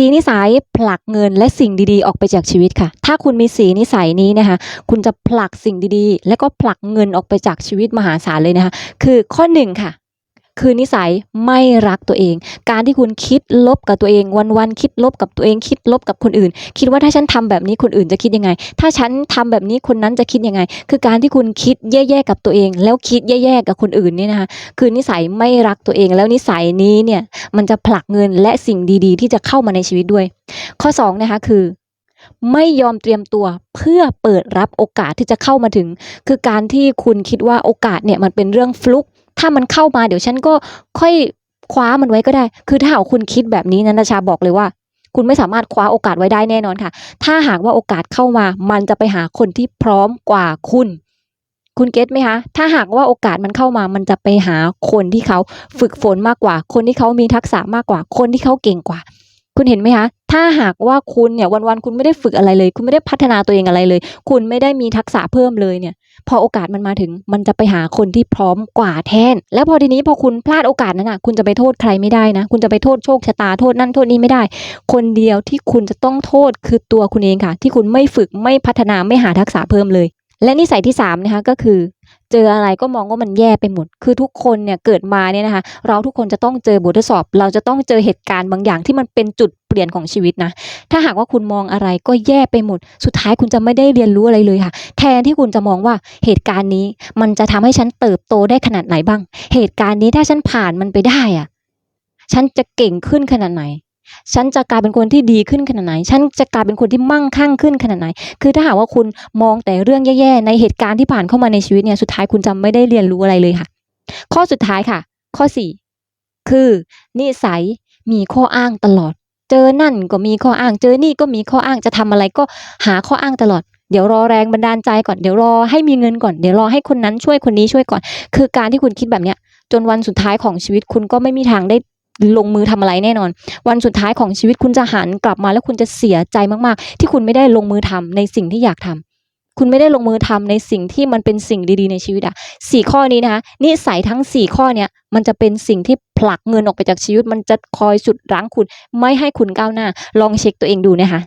สีนิสัยผลักเงินและสิ่งดีๆ ออกไปจากชีวิตค่ะ ถ้าคุณมีสีนิสัยนี้นะคะ คุณจะผลักสิ่งดีๆ และก็ผลักเงินออกไปจากชีวิตมหาศาลเลยนะคะ คือข้อหนึ่งค่ะ คือนิสัยไม่รักตัวเอง การที่คุณคิดลบกับตัวเอง วันๆคิดลบกับตัวเอง คิดลบกับคนอื่น คิดว่าถ้าฉันทำแบบนี้คนอื่นจะคิดยังไง ถ้าฉันทำแบบนี้คนนั้นจะคิดยังไง คือการที่คุณคิดแย่ๆกับตัวเอง แล้วคิดแย่ๆกับคนอื่นเนี่ยนะคะคือนิสัยไม่รักตัวเอง แล้วนิสัยนี้เนี่ยมันจะผลักเงินและสิ่งดีๆ ที่จะเข้ามาในชีวิตด้วย ข้อ2นะคะคือไม่ยอมเตรียมตัวเพื่อเปิดรับโอกาสที่จะเข้ามาถึง คือการที่คุณคิดว่าโอกาสเนี่ยมันเป็นเรื่องฟลุก ถ้ามันเข้ามาเดี๋ยวฉันก็ค่อยคว้ามันไว้ก็ได้ คือถ้าหากคุณคิดแบบนี้นะนาชาบอกเลยว่า คุณไม่สามารถคว้าโอกาสไว้ได้แน่นอนค่ะ ถ้าหากว่าโอกาสเข้ามา มันจะไปหาคนที่พร้อมกว่าคุณ คุณเก็ตไหมคะ ถ้าหากว่าโอกาสมันเข้ามา มันจะไปหาคนที่เขาฝึกฝนมากกว่า คนที่เขามีทักษะมากกว่า คนที่เขาเก่งกว่า คุณเห็นไหมคะ ถ้าหากว่าคุณเนี่ยวันๆคุณไม่ได้ฝึกอะไรเลย คุณไม่ได้พัฒนาตัวเองอะไรเลย คุณไม่ได้มีทักษะเพิ่มเลยเนี่ย พอโอกาสมันมาถึง มันจะไปหาคนที่พร้อมกว่าแทน แล้วพอทีนี้พอคุณพลาดโอกาสนั้นอะ คุณจะไปโทษใครไม่ได้นะ คุณจะไปโทษโชคชะตาโทษนั่นโทษนี้ไม่ได้ คนเดียวที่คุณจะต้องโทษคือตัวคุณเองค่ะ ที่คุณไม่ฝึกไม่พัฒนาไม่หาทักษะเพิ่มเลย และนิสัยที่สามนะคะก็คือ เจออะไรก็มองว่ามันแย่ไปหมด คือทุกคนเนี่ยเกิดมาเนี่ยนะคะ เราทุกคนจะต้องเจอบททดสอบ เราจะต้องเจอเหตุการณ์บางอย่างที่มันเป็นจุดเปลี่ยนของชีวิตนะ ถ้าหากว่าคุณมองอะไรก็แย่ไปหมด สุดท้ายคุณจะไม่ได้เรียนรู้อะไรเลยค่ะ แทนที่คุณจะมองว่าเหตุการณ์นี้ มันจะทำให้ฉันเติบโตได้ขนาดไหนบ้าง เหตุการณ์นี้ถ้าฉันผ่านมันไปได้อะฉันจะเก่งขึ้นขนาดไหน ฉันจะกลายเป็นคนที่ดีขึ้นขนาดไหน ฉันจะกลายเป็นคนที่มั่งคั่งขึ้นขนาดไหน คือถ้าหากว่าคุณมองแต่เรื่องแย่ๆ ในเหตุการณ์ที่ผ่านเข้ามาในชีวิตเนี่ย สุดท้ายคุณจะไม่ได้เรียนรู้อะไรเลยค่ะ ข้อสุดท้ายค่ะ ข้อสี่คือนิสัยมีข้ออ้างตลอด เจอนั่นก็มีข้ออ้าง เจอนี่ก็มีข้ออ้างจะทำอะไรก็หาข้ออ้างตลอดเดี๋ยวรอแรงบันดาลใจก่อนเดี๋ยวรอให้มีเงินก่อนเดี๋ยวรอให้คนนั้นช่วยคนนี้ช่วยก่อน คือการที่คุณคิดแบบเนี้ยจนวันสุดท้ายของชีวิตคุณก็ไม่มีทางได้ ลงมือทำอะไรแน่นอน วันสุดท้ายของชีวิตคุณจะหันกลับมาแล้วคุณจะเสียใจมากๆ ที่คุณไม่ได้ลงมือทำในสิ่งที่อยากทำคุณไม่ได้ลงมือทำในสิ่งที่มันเป็นสิ่งดีๆในชีวิตอะสี่ข้อนี้นะคะนิสัยทั้งสี่ข้อเนี้ยมันจะเป็นสิ่งที่ผลักเงินออกไปจากชีวิต มันจะคอยสุดรั้งคุณไม่ให้คุณก้าวหน้า ลองเช็คตัวเองดูนะคะ